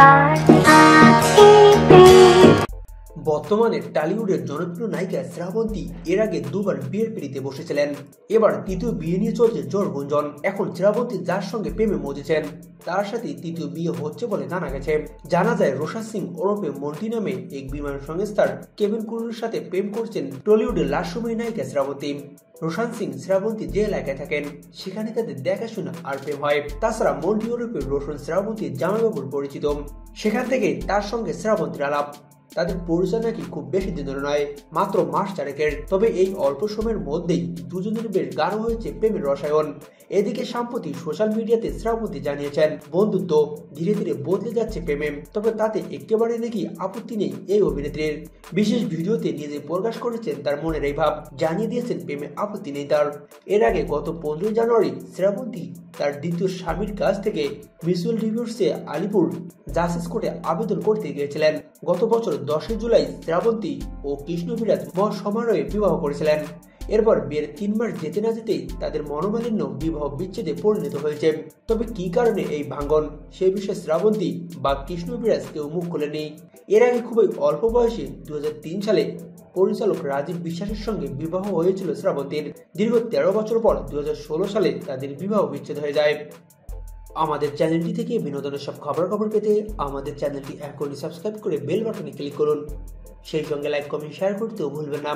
R-I-E-B বর্তমানে টালিউডের জনপ্রিয় নায়িকা শ্রাবন্তী এর আগে দুবার বিয়ের পিড়িতে বসেছিলেন। এবার তৃতীয় বিয়ে নিয়ে চলছে জোর গুঞ্জন। এখন শ্রাবন্তী যার সঙ্গে প্রেমে মজেছেন, তার সাথে তৃতীয় বিয়ে হচ্ছে বলে জানা গেছে। জানা যায় রোশা সিং ওরফে মন্টি নামে এক বিমান সংস্থার কেবিন ক্রুর সাথে প্রেম করছেন টলিউডের লাস্যময়ী নায়িকা শ্রাবন্তী। রোশান সিং শ্রাবন্তী যে এলাকায় থাকেন, সেখানে তাদের দেখাশোনা আর প্রেম হয়। তাছাড়া মন্টি ওরফে রোশন শ্রাবন্তী জামাইবাবুর পরিচিত। সেখান থেকে তার সঙ্গে শ্রাবন্তীর আলাপ। তাদের পরিচয় নাকি খুব বেশি দিনের নয়, মাত্র মাস চারেকের। তবে এই অল্প সময়ের মধ্যেই দুজনের বেশ গাঢ় হয়েছে প্রেমের রসায়ন। এদিকে সাম্প্রতিক সোশ্যাল মিডিয়াতে শ্রাবন্তী জানিয়েছেন, বন্ধুত্ব ধীরে ধীরে বদলে যাচ্ছে প্রেমে, তবে তাতে একেবারে নাকি আপত্তি নেই এই অভিনেত্রীর। বিশেষ ভিডিওতে নিজে প্রকাশ করেছেন তার মনের এই ভাব, জানিয়ে দিয়েছেন প্রেমে আপত্তি নেই তার। এর আগে গত পনেরোই জানুয়ারি শ্রাবন্তী তার দ্বিতীয় স্বামীর কাছ থেকে মিউচুয়াল ডিভোর্সে আলিপুর জাসিস কোর্টে আবেদন করতে গিয়েছিলেন। গত বছর দশই জুলাই শ্রাবন্তী ও কৃষ্ণবিরাজ মহাসমারোহে বিবাহ করেছিলেন। এরপর বিয়ের তিন মাস যেতে না যেতেই তাদের মনোমালিন্য বিবাহ বিচ্ছেদে পরিণত হয়েছে। তবে কি কারণে এই ভাঙ্গন সে বিষয়ে শ্রাবন্তী বা কৃষ্ণবিরাজ কেউ মুখ খুলেনি এর আগে খুবই অল্প বয়সে দুই হাজার তিন সালে পরিচালক রাজীব বিশ্বাসের সঙ্গে বিবাহ হয়েছিল শ্রাবন্তীর। দীর্ঘ তেরো বছর পর দুই হাজার ষোলো সালে তাদের বিবাহ বিচ্ছেদ হয়ে যায়। আমাদের চ্যানেলটি থেকে বিনোদনের সব খবরাখবর পেতে আমাদের চ্যানেলটি এখনই সাবস্ক্রাইব করে বেল বাটনে ক্লিক করুন। সেই সঙ্গে লাইক, কমেন্ট শেয়ার করতেও ভুলবেন না।